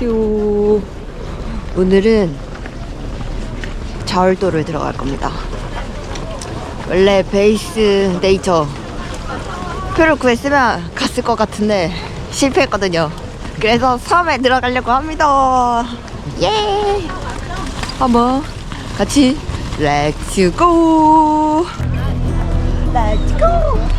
안녕하세요. 오늘은 자월도를 들어갈 겁니다. 원래 베이스 네이처 표를 구했으면 갔을 것 같은데 실패했거든요. 그래서 섬에 들어가려고 합니다. 예! 한번 같이 렛츠 고! 렛츠 고!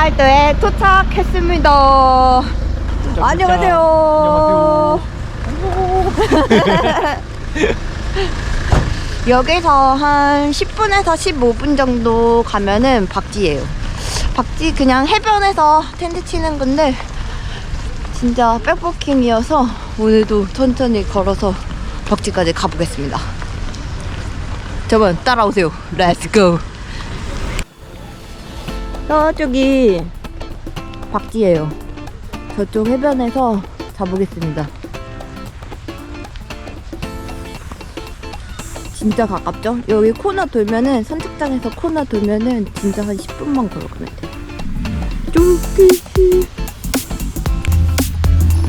자월도에 도착했습니다. 안녕하세요. 여기서 한 10분에서 15분 정도 가면은 박지예요. 박지 그냥 해변에서 텐트 치는 건데 진짜 백버킹이어서 오늘도 천천히 걸어서 박지까지 가보겠습니다. 저번 따라오세요. 렛츠 고. 저쪽이 박지예요. 저쪽 해변에서 자보겠습니다. 진짜 가깝죠? 여기 코너 돌면은 선착장에서 코너 돌면은 진짜 한 10분만 걸어가면 돼요. 쪼끼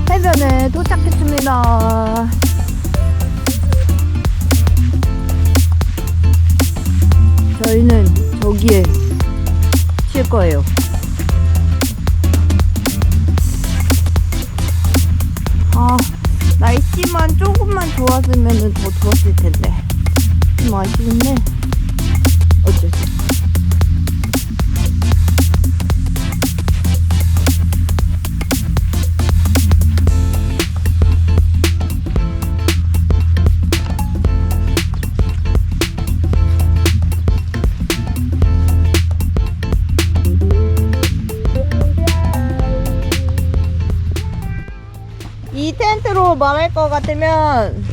해변에 도착했습니다. 저희는 저기에 칠 거예요. 아, 날씨만 조금만 좋았으면 더 좋았을 텐데. 좀 아쉬운데. 말할 것 같으면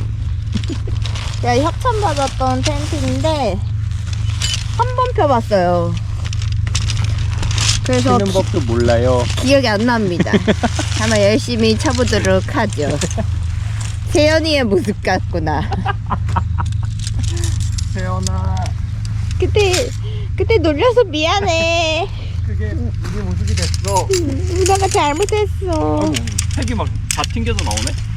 제가 협찬 받았던 텐트인데 한 번 펴봤어요. 그래서 치는 법도 몰라요. 기, 억이 안 납니다. 아마 열심히 쳐보도록 하죠. 세연이의 모습 같구나. 세연아, 그때 그때 놀려서 미안해. 그게 우리 모습이 됐어. 누나가 잘못했어. 색이 막 다 튕겨서 나오네.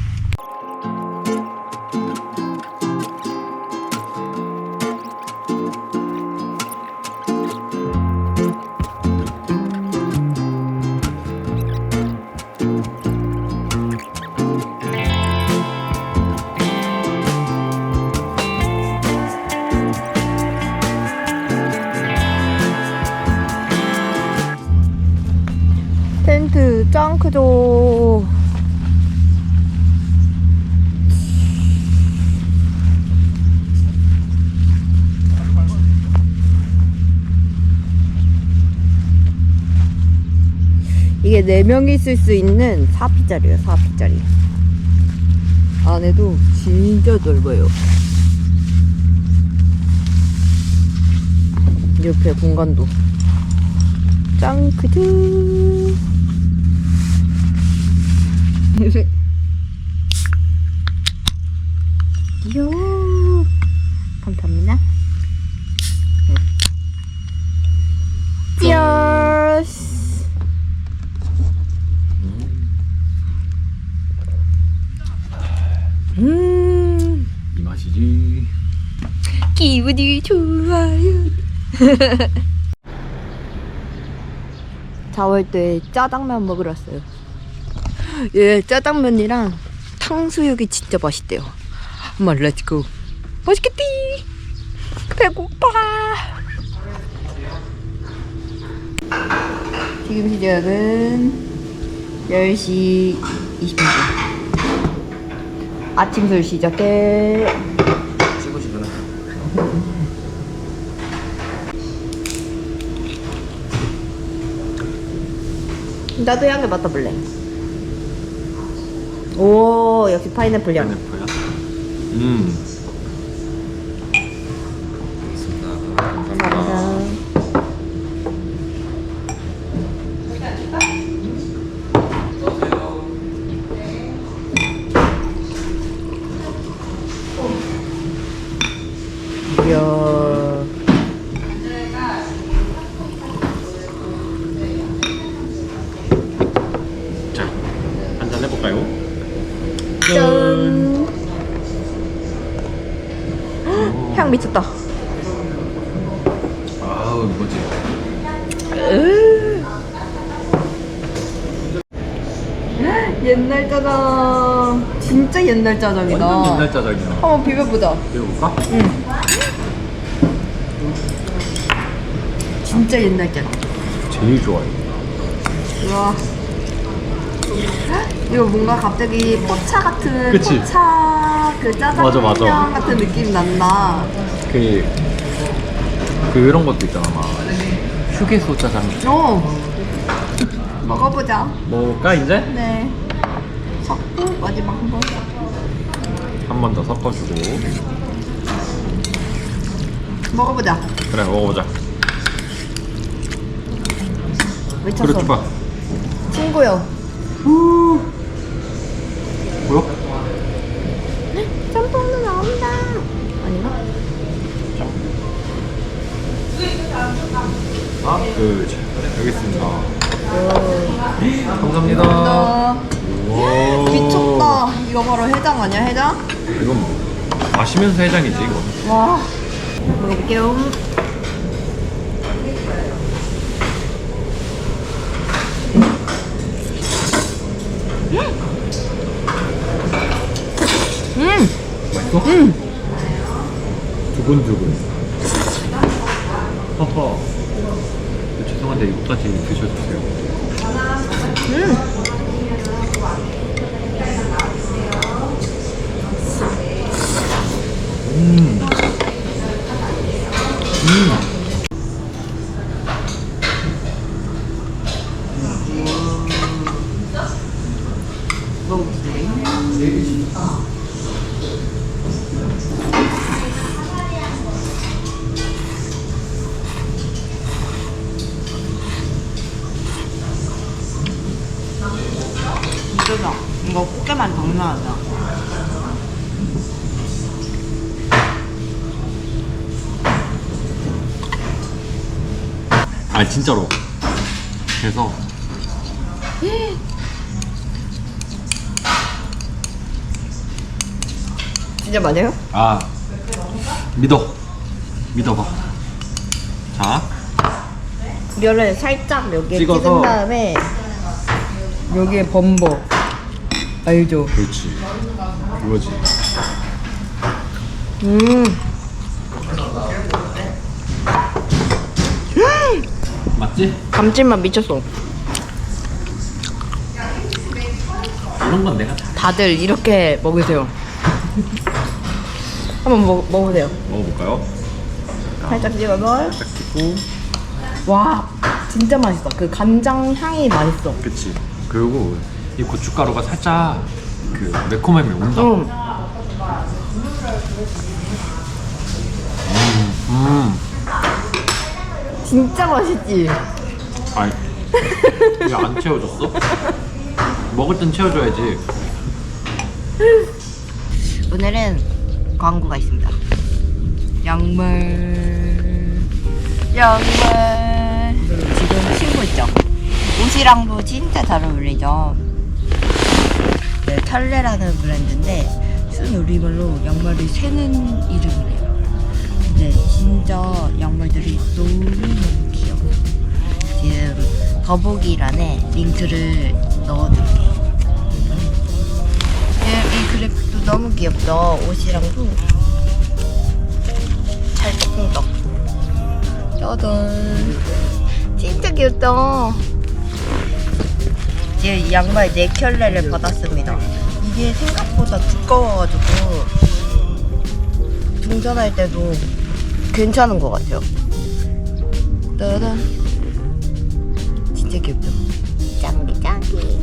이게 4명이 있을 수 있는 4피짜리예요, 4피짜리. 안에도 진짜 넓어요. 옆에 공간도 짱 크죠. 요 감사합니다. Cheers. 음, 이 맛이지. 기분이 좋아요. 자월도에 짜장면 먹으러 왔어요. 예, 짜장면이랑 탕수육이 진짜 맛있대요. 한번 렛츠고. 맛있겠디. 배고파. 지금 시각은 10시 20분. 아침 술 시작해. 나도 향을 맡아볼래. 오, 역시 파인애플 향. 파인애플이야? 음. 알겠습니다. 감사합니다. 이야. 자, 한잔 해볼까요? 짠. 향 미쳤다. 아우, 이거지. 옛날 짜장. 진짜 옛날 짜장이다. 완전 옛날 짜장이야. 한번 비벼보자. 배워볼까? 진짜 옛날 짜장. 제일 좋아요. 우와. 이거 뭔가 갑자기 포차 같은 그치? 포차 그 짜장면 맞아, 맞아. 같은 느낌 난다. 그, 그런 것도 있잖아, 막. 휴게소 짜장. 어. 먹어보자. 먹을까, 이제? 네. 섞고 마지막 한 번. 한 번 더 섞어주고. 먹어보자. 그래, 먹어보자. 미쳤어. 그래, 줘봐. 친구요. 보 아, 그, 자, 여기 있습니다. 감사합니다. 미쳤다. 이거 바로 해장 아니야? 해장? 이건 뭐, 마시면서 해장이지, 이거. 와. 먹어볼게요. 음. 맛있어? 음. 두근두근. 허허. 죄송한데 이거까지 드셔주세요. 음. 음. 진짜로. 그래서 진짜 맞아요? 아 믿어 믿어봐. 자 면을 살짝 여기에 찍어서. 찍은 다음에 여기에 범벅 알죠? 그렇지. 그거지. 음 맞지? 감칠맛 미쳤어. 이런 건 내가 다 다들 이렇게 먹으세요. 한번 먹, 먹으세요. 먹어볼까요? 살짝 찍어서 딱 찍고. 와 진짜 맛있어. 그 간장 향이 맛있어. 그치. 그리고 이 고춧가루가 살짝 그 매콤함이 온다. 응. 음. 진짜 맛있지. 아이. 왜안 채워줬어? 먹을 땐 채워줘야지. 오늘은 광고가 있습니다. 양말, 양말. 지금 신고 있죠. 옷이랑도 진짜 잘 어울리죠. 네, 털레라는 브랜드인데 쓴 우리말로 양말이 새는 이름이래요. 양말들이 너무너무 귀여워. 지금 더보기란에 링크를 넣어둘게. 그래픽도 너무 귀엽다. 옷이랑도 잘 거. 짜잔. 진짜 귀엽다. 이제 이 양말 네 켤레를 받았습니다. 이게 생각보다 두꺼워가지고 등산할 때도 괜찮은 것 같아요. 따단. 진짜 귀엽죠? 짱기 짱기.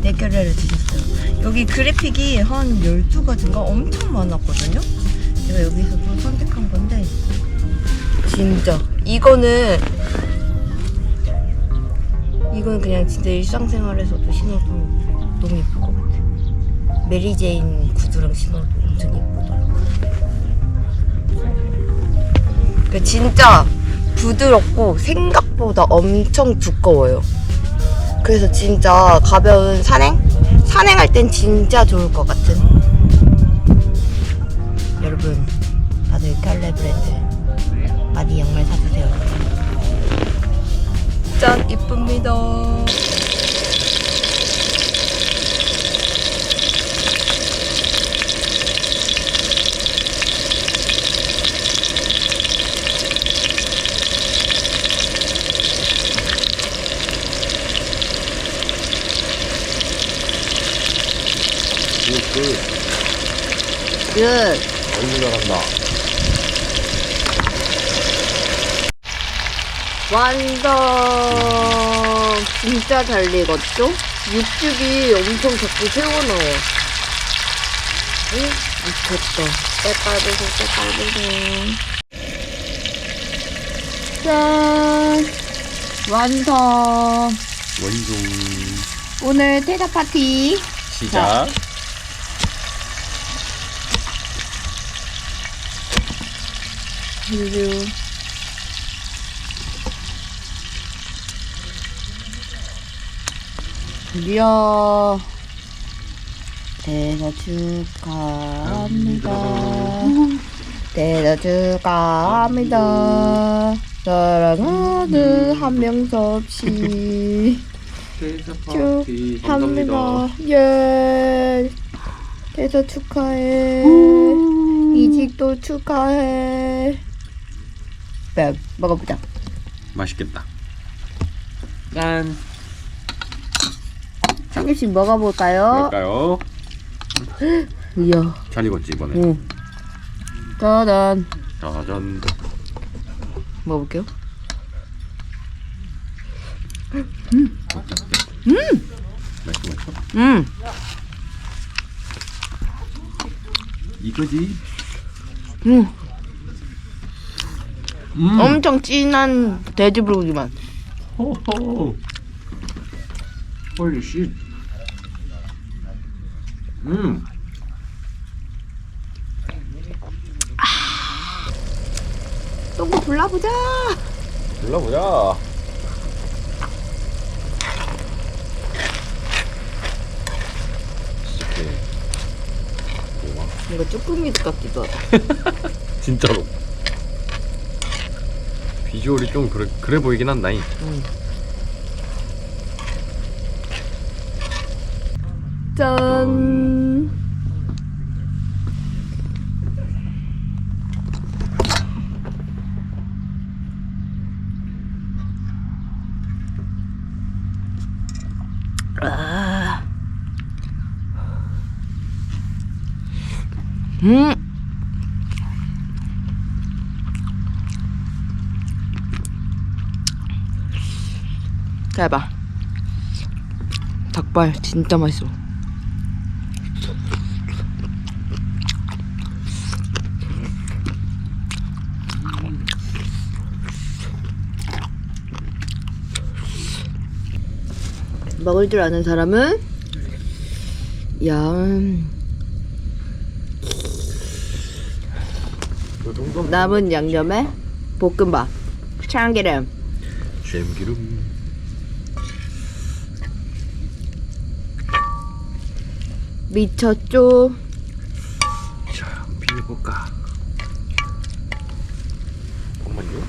네 켤레를 주셨어요. 여기 그래픽이 한 12가지인가 엄청 많았거든요? 제가 여기서 또 선택한 건데 진짜 이거는 이건 그냥 진짜 일상생활에서도 신어도 너무 예쁠 것 같아. 메리제인 구두랑 신어도 엄청 예쁘더라 그 진짜 부드럽고 생각보다 엄청 두꺼워요. 그래서 진짜 가벼운 산행? 산행할 땐 진짜 좋을 것 같은. 여러분, 다들 칼레 브랜드 많이 양말 사주세요. 짠, 이쁩니다. 그 끝. 너무 잘한다. 완성! 진짜 잘 익었죠? 육즙이 엄청 자꾸 새어나와. 응? 미쳤다. 때깔보소, 때깔보소. 짠! 완성! 원종 오늘 퇴사 파티. 시작. 리뷰. 드디어 대사 축하합니다. 대사 축하합니다. 사랑하는 한명섭 씨. 축하합니다. 예. 대사 축하해. 이직도 축하해. 네, 먹어보자. 맛있겠다. 짠. 한 개씩 먹어볼까요? 뭘까요? 이야. 잘 익었지 이번에. 오. 짜잔. 짜잔. 먹어볼게요. 맛있어 맛있어. 음. 이거지. 음. 음. 엄청 진한 돼지 불고기 맛. 호호. 홀리 씨. 음. 똥고 불러보자. 불러보자. 이거 쭈꾸미 같기도 하다. 진짜로. 비주얼이 좀 그래, 그래 보이긴 한다잉. 음. 짠. 아. 음. 잘 봐. 닭발 진짜 맛있어. 먹을 줄 아는 사람은 정도면 남은 양념에 볶음밥 참기름 잼기름. 미쳤죠 자, 비벼볼까? 잠깐만요.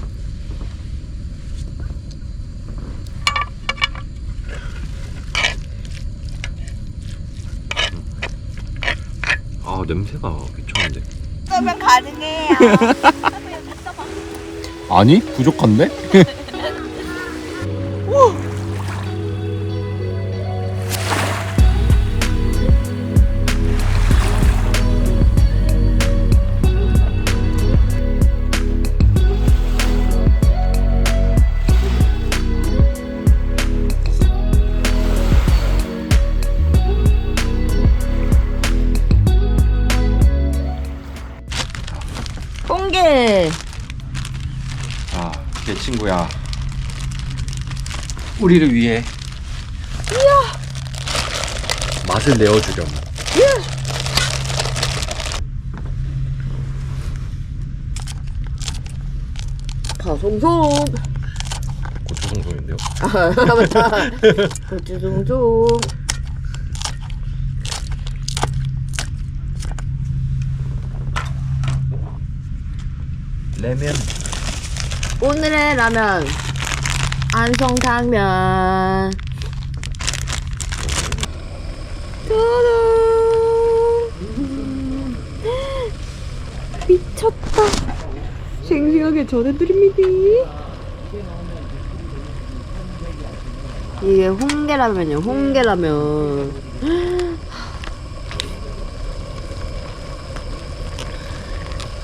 와 냄새가 미쳤는데. 그러면 가능해요. 아니 부족한데? 우리를 위해 맛을 내어주렴. 파송송. 고추 송송인데요. 아, 맞다. 고추송송. 레몬. 오늘의 라면. 안성탕면. 짜잔. 미쳤다. 싱싱하게 전해드립니다. 이게 홍게라면이요, 홍게라면.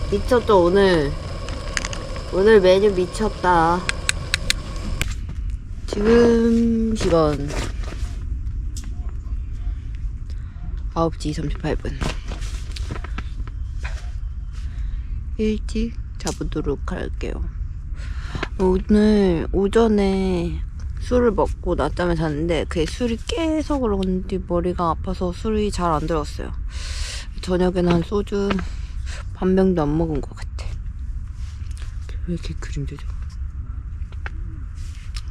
미쳤다, 오늘. 오늘 메뉴 미쳤다. 지금 시간 9시 38분. 일찍 자보도록 할게요. 오늘 오전에 술을 먹고 낮잠을 잤는데 그 술이 깨서 그런지 머리가 아파서 술이 잘 안 들었어요. 저녁에는 한 소주 반 병도 안 먹은 것 같아. 왜 이렇게 그림되죠?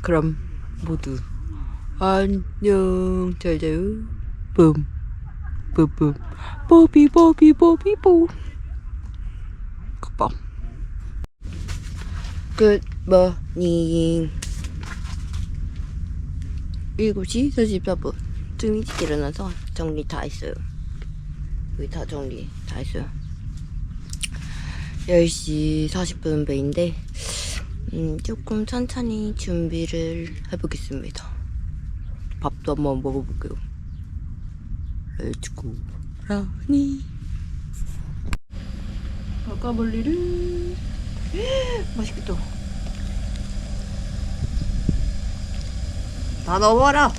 그럼 모두. 안녕. 잘 자요. 뿜. 뿜뿜. 뽀비 뽀비 뽀비 뽀. 굿밤 굿모닝. 7시 44분. 좀 일찍 일어나서 정리 다 했어요. 여기 다 정리 다 했어요. 10시 40분 배인데 음, 조금 천천히 준비를 해보겠습니다. 밥도 한번 먹어볼게요. 렛츠고 라니 바까볼리를 맛있겠다. 다 넣어봐라.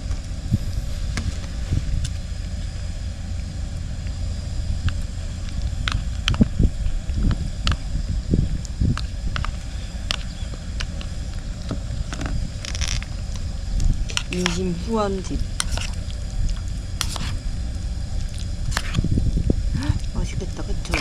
인심 후한집. 맛있겠다, 그쵸?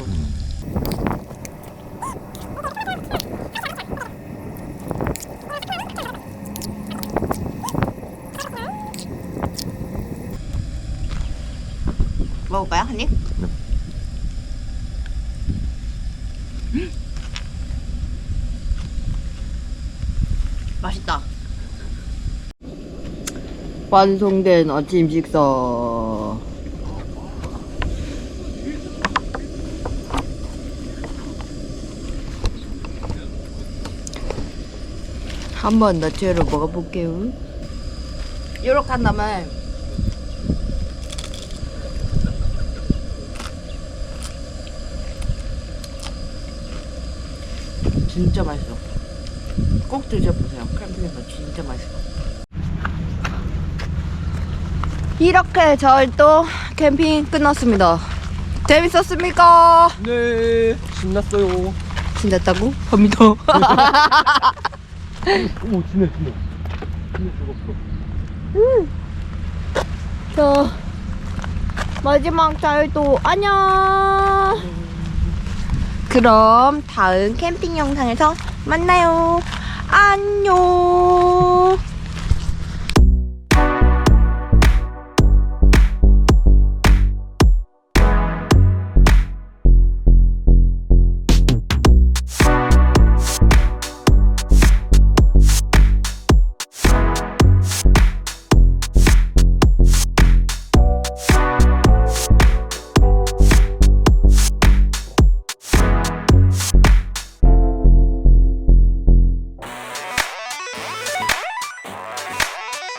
먹을까요, 한 입? 음. 맛있다. 완성된 아침 식사. 한번 나체로 먹어볼게요. 요렇게 한 다음에 진짜 맛있어. 꼭 드셔보세요. 캠핑에서 진짜 맛있어. 이렇게 또 캠핑 끝났습니다. 재밌었습니까? 네, 신났어요. 신났다고? 합니다. 오, 진해, 진해. 진해 죽었어. 자, 마지막 자유도 안녕. 그럼 다음 캠핑 영상에서 만나요. 안녕.